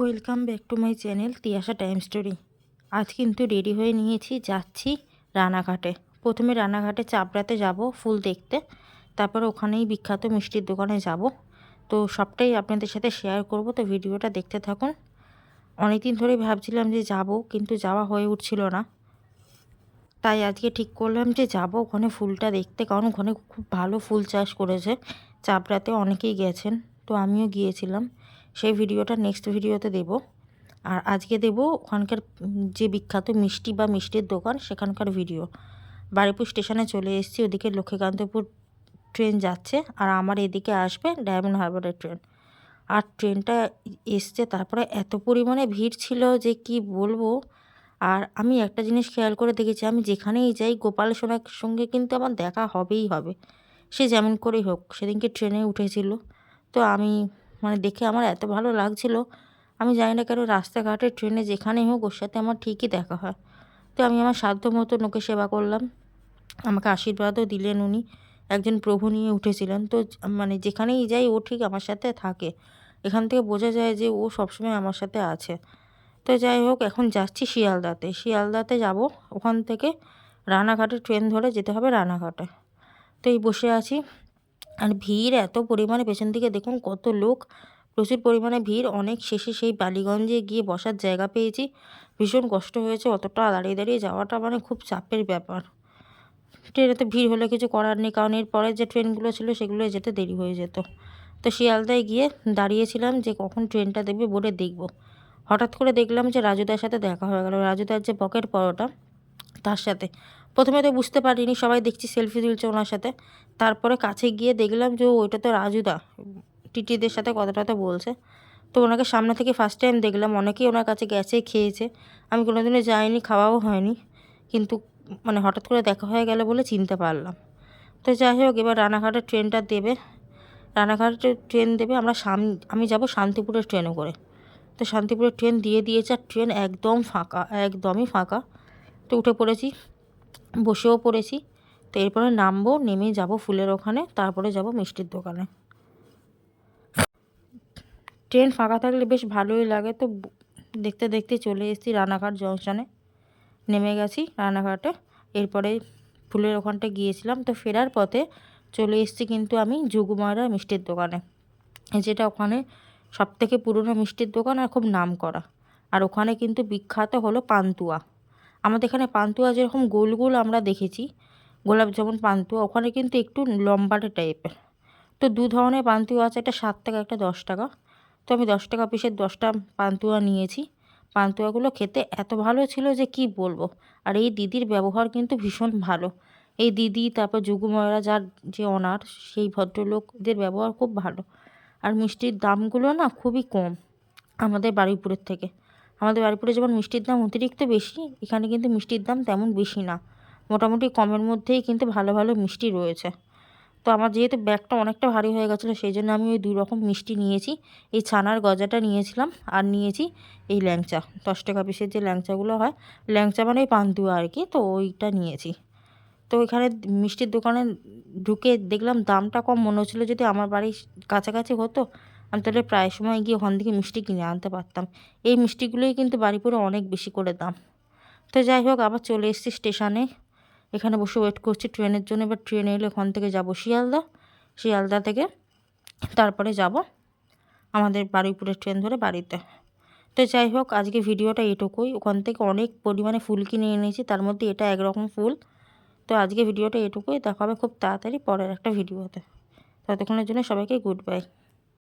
Welcome back to my channel Tiasha time story আজ কিন্তু ready হয়ে নিয়েছি, যাচ্ছি রানাঘাটে। প্রথমে রানাঘাটে চাপড়াতে যাব ফুল দেখতে। তারপর ওখানেই বিখ্যাত মিষ্টির দোকানে যাব। তো সবটাই আপনাদের সাথে শেয়ার করব, তো ভিডিওটা দেখতে থাকুন। অনেক দিন ধরেই ভাবছিলাম যে যাব, কিন্তু যাওয়া হয়ে উঠছিল না। তাই আজকে ঠিক করলাম যে যাব ওখানে ফুলটা দেখতে, কারণ ওখানে খুব ভালো ফুল চাষ করেছে। চাপড়াতে অনেকেই গেছেন, তো আমিও গিয়েছিলাম। সেই ভিডিওটা নেক্সট ভিডিওতে দেব। আর আজকে দেব ওখানকার যে বিখ্যাত মিষ্টি বা মিষ্টির দোকান, সেখানকার ভিডিও। বারিপুর স্টেশনে চলে এসেছি, ওদিকে লক্ষ্মীকান্তপুর ট্রেন যাচ্ছে আর আমার এদিকে আসবে ডায়মন্ড হারবারের ট্রেন আর ট্রেনটা এসছে, তারপরে এত পরিমাণে ভিড় ছিল যে কি বলব? আর আমি একটা জিনিস খেয়াল করে দেখেছি, আমি যেখানেই যাই গোপাল সোনার সঙ্গে কিন্তু আমার দেখা হবেই হবে। সে যেমন করেই হোক, সেদিনকে ট্রেনে উঠেছিল। তো আমি মানে দেখে আমার এত ভালো লাগছিল। আমি জানি না কেন রাস্তাঘাটে, ট্রেনে, যেখানেই হোক ওর সাথে আমার ঠিকই দেখা হয়। তো আমি আমার সাধ্য মতো ওকে সেবা করলাম। আমাকে আশীর্বাদও দিলেন উনি। একজন প্রভু নিয়ে উঠেছিলেন। তো মানে যেখানেই যাই ও ঠিক আমার সাথে থাকে। এখান থেকে বোঝা যায় যে ও সবসময় আমার সাথে আছে। তো যাই হোক, এখন যাচ্ছি শিয়ালদাতে। শিয়ালদাতে যাব। ওখান থেকে রানাঘাটে ট্রেন ধরে যেতে হবে রানাঘাটে। তো এই বসে আছি। আর ভিড় এত পরিমাণে পেছন দিকে দেখুন কত লোক। প্রচুর পরিমাণে ভিড়। অনেক শেষে সেই বালিগঞ্জে গিয়ে বসার জায়গা পেয়েছি। ভীষণ কষ্ট হয়েছে অতটা দাঁড়িয়ে দাঁড়িয়ে যাওয়াটা মানে খুব চাপের ব্যাপার। ট্রেনেতে ভিড় হলে কিছু করার নেই, কারণ এরপরে যে ট্রেনগুলো ছিল সেগুলো যেতে দেরি হয়ে যেত। তো শিয়ালদায় গিয়ে দাঁড়িয়েছিলাম যে কখন ট্রেনটা দেবে বলে দেখব। হঠাৎ করে দেখলাম যে রাজুদার সাথে দেখা হয়ে গেল। রাজুদার যে পকেট পরোটা তার সাথে। প্রথমে তো বুঝতে পারিনি, সবাই দেখছি সেলফি তুলছে ওনার সাথে। তারপরে কাছে গিয়ে দেখলাম যে ওইটা তো রাজুদা। টিটিদের সাথে কথা টথা বলছে। তো ওনাকে সামনে থেকে ফার্স্ট টাইম দেখলাম, অনেকেই ওনার কাছে গেছে, খেয়েছে। আমি কোনোদিনও যাইনি, খাওয়াও হয়নি। কিন্তু মানে হঠাৎ করে দেখা হয়ে গেল বলে চিনতে পারলাম। তো যাই হোক, এবার রানাঘাটের ট্রেনটা দেবে। রানাঘাটের ট্রেন দেবে, আমরা সাম আমি যাব শান্তিপুরের ট্রেনে করে। তো শান্তিপুরের ট্রেন দিয়ে দিয়েছে, আর ট্রেন একদম ফাঁকা, একদমই ফাঁকা। তো উঠে পড়েছি, বসেও পড়েছি। তো এরপরে নামবো, নেমে যাব ফুলের ওখানে, তারপরে যাব মিষ্টির দোকানে। ট্রেন ফাঁকা থাকলে বেশ ভালোই লাগে তো দেখতে দেখতে চলে এসেছি রানাঘাট জংশনে। নেমে গেছি রানাঘাটে, এরপরে ফুলের ওখানটা গিয়েছিলাম। তো ফেরার পথে চলে এসেছি কিন্তু আমি যুগময়রা মিষ্টির দোকানে, যেটা ওখানে সব থেকে পুরনো মিষ্টির দোকান আর খুব নাম করা আর ওখানে কিন্তু বিখ্যাত হলো পান্তুয়া। আমাদের এখানে পান্তুয়া যেরকম গোল গোল আমরা দেখেছি, গোলাপ যেমন পান্তুয়া, ওখানে কিন্তু একটু লম্বাটে টাইপের। তো দু ধরনের পান্তুয়া আছে, একটা সাত টাকা, একটা দশ টাকা। তো আমি দশ টাকা পিসের দশটা পান্তুয়া নিয়েছি। পান্তুয়াগুলো খেতে এত ভালো ছিল যে কি বলব? আর এই দিদির ব্যবহার কিন্তু ভীষণ ভালো। এই দিদি, তারপর যুগুময়রা যার যে অনার, সেই ভদ্রলোকদের ব্যবহার খুব ভালো। আর মিষ্টির দামগুলো না খুবই কম আমাদের বারুইপুরের থেকে। আমাদের বারুইপুরে যেমন মিষ্টির দাম অতিরিক্ত বেশি, এখানে কিন্তু মিষ্টির দাম তেমন বেশি না। মোটামুটি কমের মধ্যেই কিন্তু ভালো ভালো মিষ্টি রয়েছে। তো আমার যেহেতু ব্যাগটা অনেকটা ভারী হয়ে গেছিল, সেই জন্য আমি ওই রকম মিষ্টি নিয়েছি। এই ছানার গজাটা নিয়েছিলাম আর নিয়েছি এই ল্যাংচা। দশ টাকা পিসের যে ল্যাংচাগুলো হয়, ল্যাংচা মানে পান্তুয়া আর কি, তো ওইটা নিয়েছি। তো এখানে মিষ্টির দোকানে ঢুকে দেখলাম দামটা কম। মনে হচ্ছিল যদি আমার বাড়ির কাছাকাছি হতো আমি তাহলে প্রায় সময় গিয়ে ওখান থেকে মিষ্টি কিনে আনতে পারতাম। এই মিষ্টিগুলোই কিন্তু বাড়িপুরে অনেক বেশি করে দাম। তো যাই হোক, আবার চলে এসেছি স্টেশনে। এখানে বসে ওয়েট করছি ট্রেনের জন্য। এবার ট্রেনে এলে ওখান থেকে যাব শিয়ালদা। শিয়ালদা থেকে তারপরে যাব আমাদের বারুইপুরের ট্রেন ধরে বাড়িতে। তো যাই হোক, আজকে ভিডিওটা এটুকুই। ওখান থেকে অনেক পরিমাণে ফুল কিনে এনেছি। তার মধ্যে এটা একরকম ফুল। তো আজকে ভিডিওটা এটুকুই। দেখা হবে খুব তাড়াতাড়ি পরের একটা ভিডিওতে। ততক্ষণের জন্য সবাইকে গুড বাই